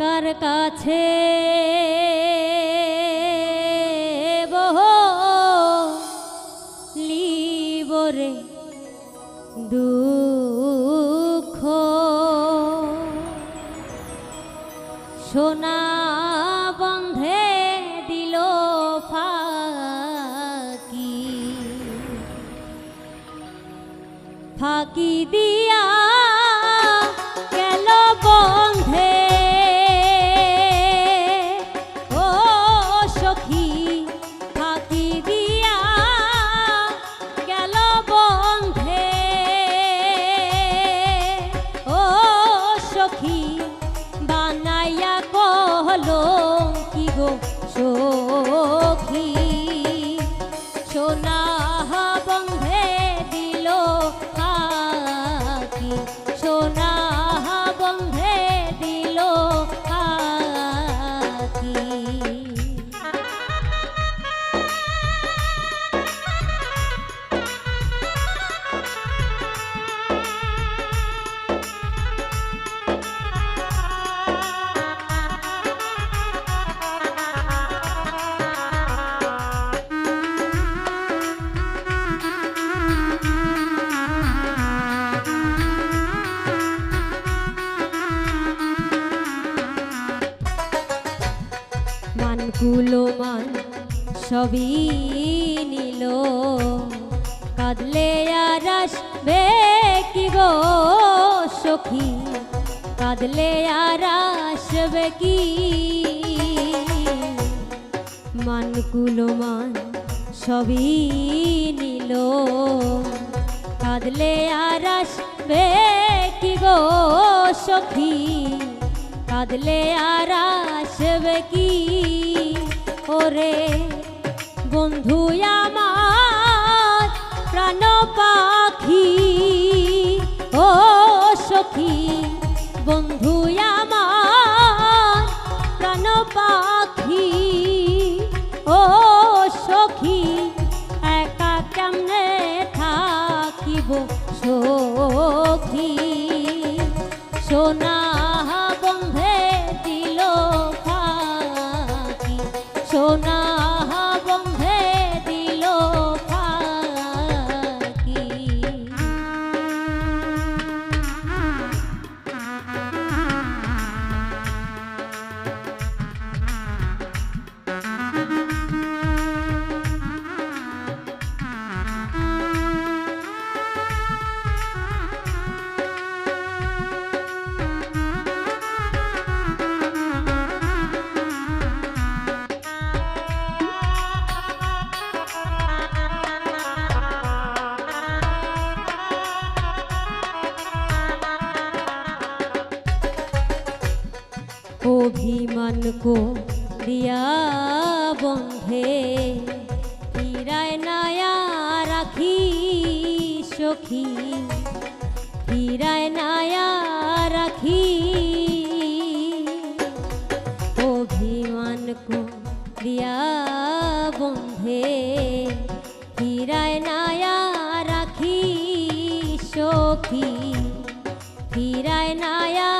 কার কাছে লিবরে দুঃখ। সোনা বন্ধে দিল ফাঁকি। ফাঁকি দিয়া সবই নিল। কাঁদলে আর আসবে কি গো সখী? কাঁদলে আর আসবে কি? মানগুলো মান সবই নিল। কাঁদলে আর আসবে কি গো সখী? কাঁদলে আর আসবে কি ওরে বন্ধু আমার প্রাণ পাখি ও সখী। বন্ধু অভিমান কো দিয়া বন্ধে, ফিরায় নায়া রাখি সখী, ফিরায় নায়া রাখি। অভিমান কো দিয়া বন্ধে, ফিরায় নায়া রাখি সখী, ফিরায় নায়া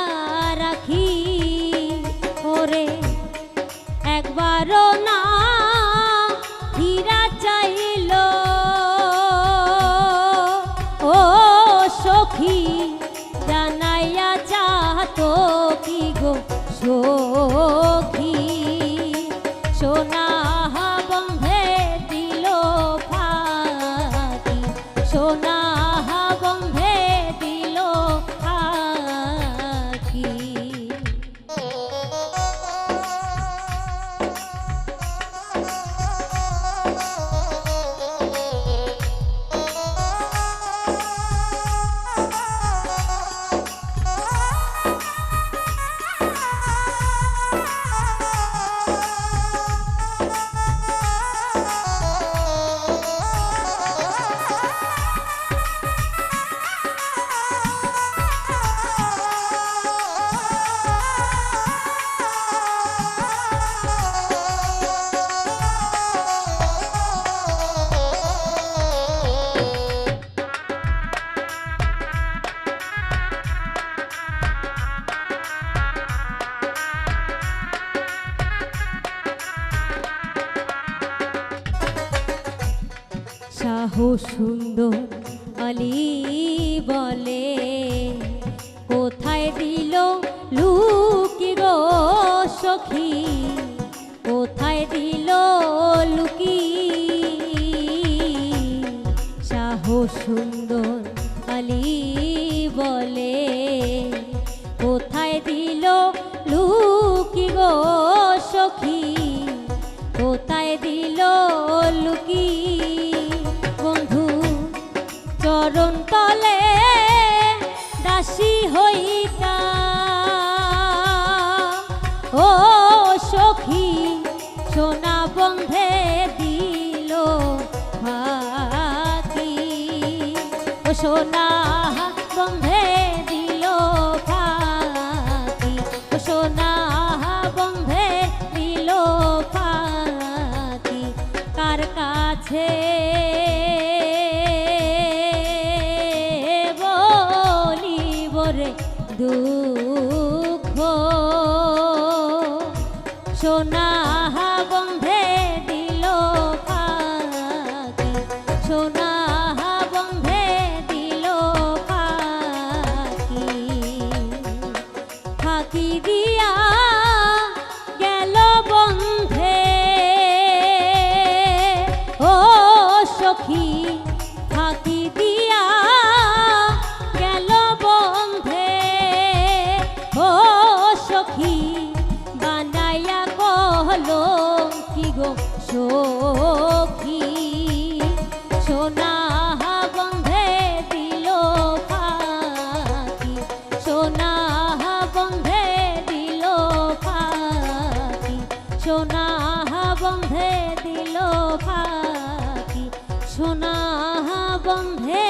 সাহস সুন্দর আলী বলে, কোথায় দিল লুকি গো সখী? কোথায় দিল লুকি? সাহস সুন্দর আলী বলে, কোথায় দিল লুকি গো সখী? কোথায় দিল লুকি? চরণ তলে দাসী হইতা। ও সখী সোনা বন্ধে দিল ফাঁকি ও সোনা বন্ধে দুঃখ। সোনা বন্ধে দিল ফাঁকি সোনা বন্ধে দিল ফাঁকি ফাঁকি দিয়া গেল বন্ধে। ও সখী সখী। বন্ধে সোনা বন্ধে দিল বন্ধে দিল সোনা বন্ধে